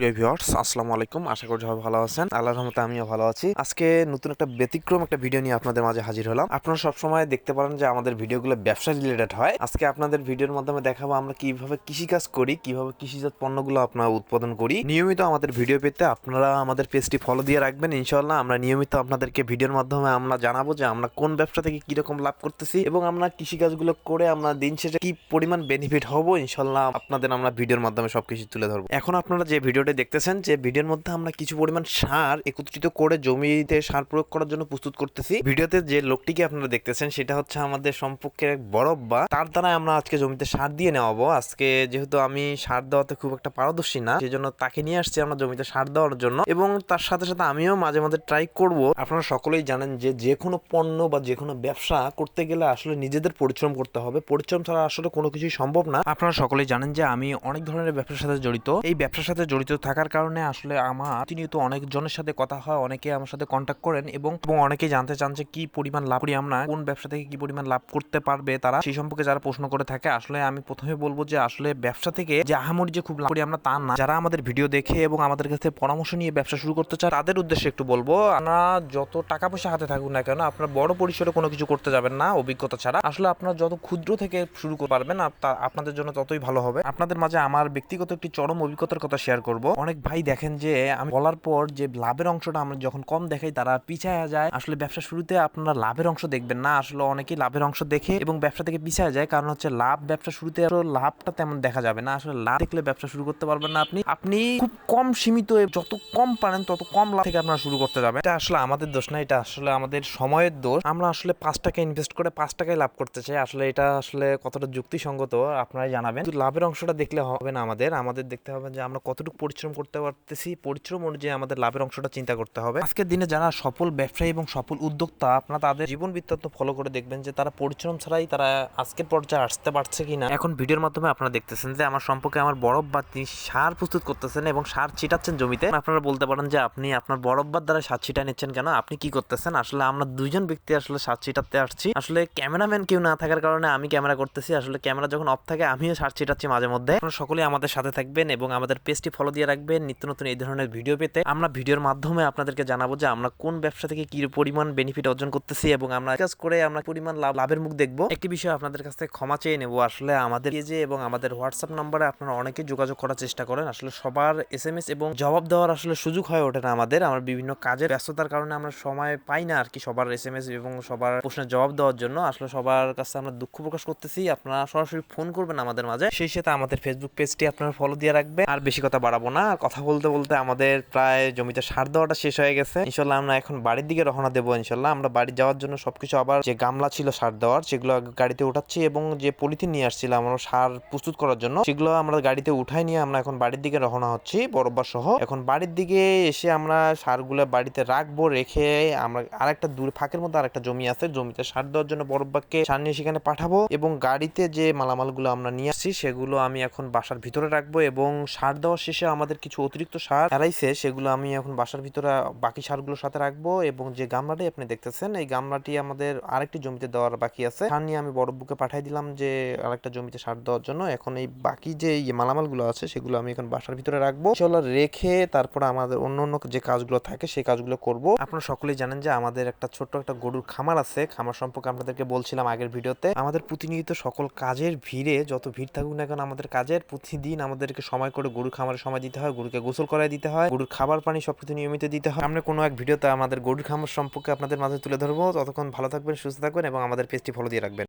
প্রিয় ভিউয়ার্স, আসসালামু আলাইকুম। আশা করি সবাই ভালো আছেন। আল্লাহর রহমতে আমিও ভালো আছি। আজকে নতুন একটা ব্যতিক্রম একটা ভিডিও নিয়ে আপনাদের মাঝে হাজির হলাম। আপনারা সবসময় দেখতে পারেন যে আমাদের ভিডিওগুলো ব্যবসা রিলেটেড হয়। আজকে আপনাদের ভিডিওর মাধ্যমে দেখাবো আমরা কীভাবে কৃষিকাজ করি, কীভাবে কৃষিজাত পণ্যগুলো আপনারা উৎপাদন করি। নিয়মিত আমাদের ভিডিও পেতে আপনারা আমাদের পেজটি ফলো দিয়ে রাখবেন। ইনশাল্লাহ আমরা নিয়মিত আপনাদেরকে ভিডিওর মাধ্যমে আমরা জানাব যে আমরা কোন ব্যবসা থেকে কীরকম লাভ করতেছি এবং আমরা কৃষিকাজগুলো করে আমরা দিন শেষে কি পরিমাণ বেনিফিট হব। ইনশাল্লাহ আপনাদের আমরা ভিডিওর মাধ্যমে সবকিছু তুলে ধরবো। এখন আপনারা যে ভিডিওটা দেখতেছেন যে ভিডিওর মধ্যে আমরা কিছু পরিমাণ সার একত্রিত করে জমিতে সার প্রয়োগ করার জন্য প্রস্তুত করতেছি। ভিডিওতে যে লোকটিকে আপনারা দেখতেছেন, সেটা হচ্ছে আমাদের সম্পর্কের এক বা তার দ্বারা আমরা আজকে জমিতে সার দিয়ে নেওয়াবো। আজকে যেহেতু আমি সার দেওয়াতে খুব একটা পারদর্শী না সেই জন্য তাকে নিয়ে আসছি আমরা জমিতে সার দেওয়ার জন্য। এবং তার সাথে সাথে আমিও মাঝে মাঝে ট্রাই করব। আপনারা সকলেই জানেন যে যে কোনো পণ্য বা যে কোনো ব্যবসা করতে গেলে আসলে নিজেদের পরিশ্রম করতে হবে। পরিশ্রম ছাড়া আসলে কোনো কিছুই সম্ভব না। আপনারা সকলেই জানেন যে আমি অনেক ধরনের ব্যবসার সাথে জড়িত। এই ব্যবসার সাথে জড়িত থাকার কারণে আসলে আমার প্রতিনিয়ত অনেকজনের সাথে কথা হয়, অনেকে আমার সাথে কন্ট্যাক্ট করেন এবং অনেকে জানতে চান যে কি পরিমাণ লাভ করি আমরা, কোন ব্যবসা থেকে কি পরিমাণ লাভ করতে পারবে তারা, সেই সম্পর্কে যারা প্রশ্ন করে থাকে, আসলে আমি প্রথমে বলব যে আসলে ব্যবসা থেকে যে আহামরি যে খুব লাভ করি আমরা তা না। যারা আমাদের ভিডিও দেখে এবং আমাদের কাছে পরামর্শ নিয়ে ব্যবসা শুরু করতে চায়, তাদের উদ্দেশ্যে একটু বলব, আপনারা যত টাকা পয়সা হাতে থাকুন না কেন, আপনার বড় পরিসরে কোনো কিছু করতে যাবেন না, অভিজ্ঞতা ছাড়া। আসলে আপনারা যত ক্ষুদ্র থেকে শুরু করতে পারবেন আপনাদের জন্য ততই ভালো হবে। আপনাদের মাঝে আমার ব্যক্তিগত একটি চরম অভিজ্ঞতার কথা শেয়ার করব। অনেক ভাই দেখেন যে, আমি বলার পর যে লাভের অংশটা আমরা যখন কম দেখাই, তারা পিছায়া যায়। আসলে ব্যবসা শুরুতে আপনারা লাভের অংশ দেখবেন না। আসলে অনেকেই লাভের অংশ দেখে এবং ব্যবসা থেকে পিছায় যায়। কারণ হচ্ছে লাভ ব্যবসা শুরুতে আরও লাভটা তেমন দেখা যাবে না। আসলে লাভ দেখলে ব্যবসা শুরু করতে পারবেন না আপনি। আপনি খুব কম সীমিত যত কম পারেন, তত কম লাভ থেকে আপনারা শুরু করতে যাবেন। এটা আসলে আমাদের দোষ না, এটা আসলে আমাদের সময়ের দোষ। আমরা আসলে পাঁচ টাকা ইনভেস্ট করে পাঁচ টাকায় লাভ করতে চাই। আসলে এটা আসলে কতটা যুক্তিসঙ্গত, আপনারাই জানাবেন। লাভের অংশটা দেখলে হবে না আমাদের। আমাদের দেখতে হবে যে আমরা কতটুকু পরিশ্রম করতে পারতেছি, পরিশ্রম অনুযায়ী আমাদের লাভের অংশটা চিন্তা করতে হবে। আজকের দিনে যারা সফল ব্যবসায়ী এবং সফল উদ্যোক্তা, আপনারা তাদের জীবন বৃত্তান্ত ফলো করে দেখবেন যে তারা পরিশ্রম ছাড়াই তারা আজকের পর্যায়ে আসতে পারছে কিনা। এখন ভিডিওর মাধ্যমে আপনারা দেখতেছেন যে আমার সম্পর্কে আমার বরফ বা তিনি সার প্রস্তুত করতেছেন এবং সার ছিটাচ্ছেন জমিতে। আপনারা বলতে পারেন যে আপনি আপনার বরফবার দ্বারা সার ছিটা নিচ্ছেন কেন? আপনি কি করতেছেন? আসলে আমরা দুইজন ব্যক্তি আসলে সার ছিটাতে আসছি। আসলে ক্যামেরাম্যান কেউ না থাকার কারণে আমি ক্যামেরা করতেছি। আসলে ক্যামেরা যখন অফ থাকে, আমিও সার ছিটাচ্ছি মাঝে মধ্যে। আপনারা সকলেই আমাদের সাথে থাকবেন এবং আমাদের পেজটি ফলো দিয়ে রাখবেন, নিত্য নতুন এই ধরনের ভিডিও পেতে। আমরা ভিডিওর মাধ্যমে আপনাদেরকে জানাব যে আমরা কোন ব্যবসা থেকে কি পরিমাণ বেনিফিট অর্জন করতেছি এবং আমরা কাজ করে আমরা পরিমাণ লাভ, লাভের মুখ দেখব। একটি বিষয় আপনাদের কাছ থেকে ক্ষমা চেয়ে নেব, আসলে আমাদের পেজে এবং আমাদের হোয়াটসঅ্যাপ নাম্বারে আপনারা অনেকে যোগাযোগ করার চেষ্টা করেন। আসলে সবার এস এম এস এবং জবাব দেওয়ার আসলে সুযোগ হয়ে ওঠে না আমাদের। আমার বিভিন্ন কাজের ব্যস্ততার কারণে আমরা সময় পাই না আর কি সবার এস এম এস এবং সবার প্রশ্নের জবাব দেওয়ার জন্য। আসলে সবার কাছে আমরা দুঃখ প্রকাশ করতেছি। আপনারা সরাসরি ফোন করবেন আমাদের মাঝে। সেই সাথে আমাদের ফেসবুক পেজটি আপনারা ফলো দিয়ে রাখবেন। আর বেশি কথা বাড়াবো না। আর কথা বলতে বলতে আমাদের প্রায় জমিতে সার দেওয়াটা শেষ হয়ে গেছে। ইনশাল্লাহ আমরা এখন বাড়ির দিকে রওনা দেবো, ইনশাল্লাহ। আমরা বাড়ি যাওয়ার জন্য সবকিছু আবার যে গামলা ছিল সার দেওয়ার, সেগুলো গাড়িতে উঠাচ্ছি এবং যে পলিথিন নিয়ে আসছিলাম আমরা সার প্রস্তুত করার জন্য, সেগুলো আমরা গাড়িতে উঠাই নিয়ে আমরা এখন বাড়ির দিকে রওনা হচ্ছি বরব্বার সহ। এখন বাড়ির দিকে এসে আমরা সারগুলো বাড়িতে রাখব, রেখে আমরা আরেকটা দূর ফাঁকের মধ্যে আরেকটা জমি আছে। জমিতে সার দেওয়ার জন্য বরব্বাকে সার নিয়ে সেখানে পাঠাবো এবং গাড়িতে যে মালামালগুলো আমরা নিয়ে আসছি, সেগুলো আমি এখন বাসার ভিতরে রাখব এবং সার দেওয়ার শেষে আমাদের কিছু অতিরিক্ত সার হারাইছে সেগুলো আমি এখন বাসার ভিতরে, বাকি সারগুলোর সাথে রাখব এবং যে গামলাটি আপনি দেখতেছেন, এই গামলাটি আমাদের আরেকটি জমিতে দেওয়ার বাকি আছে। সার নিয়ে আমি বড় বুকে পাঠাই দিলাম যে আরেকটা জমিতে সার দেওয়ার জন্য। এখন এই বাকি যে মালামালগুলো আছে, সেগুলো আমি এখন বাসার ভিতরে রাখব। সেগুলো রেখে তারপরে আমাদের অন্য অন্য যে কাজগুলো থাকে, সেই কাজগুলো করব। আপনারা সকলেই জানেন যে আমাদের একটা ছোট্ট একটা গরুর খামার আছে। খামার সম্পর্কে আপনাদেরকে বলছিলাম আগের ভিডিওতে। আমাদের প্রতিনিয়ত সকল কাজের ভিড়ে যত ভিড় থাকুক না কেন আমাদের কাজের প্রতিদিন আমাদেরকে সময় করে গরুর খামারে সময় দিতে হয়, গরুকে গোসল করাই দিতে হয়, গরুর খাবার পানি সবকিছু নিয়মিত দিতে হয়। আমরা কোনো এক ভিডিওতে আমাদের গরুর খামার সম্পর্কে আপনাদের মাঝে তুলে ধরবো। ততক্ষণ ভালো থাকবেন, সুস্থ থাকবেন এবং আমাদের পেজটি ফলো দিয়ে রাখবেন।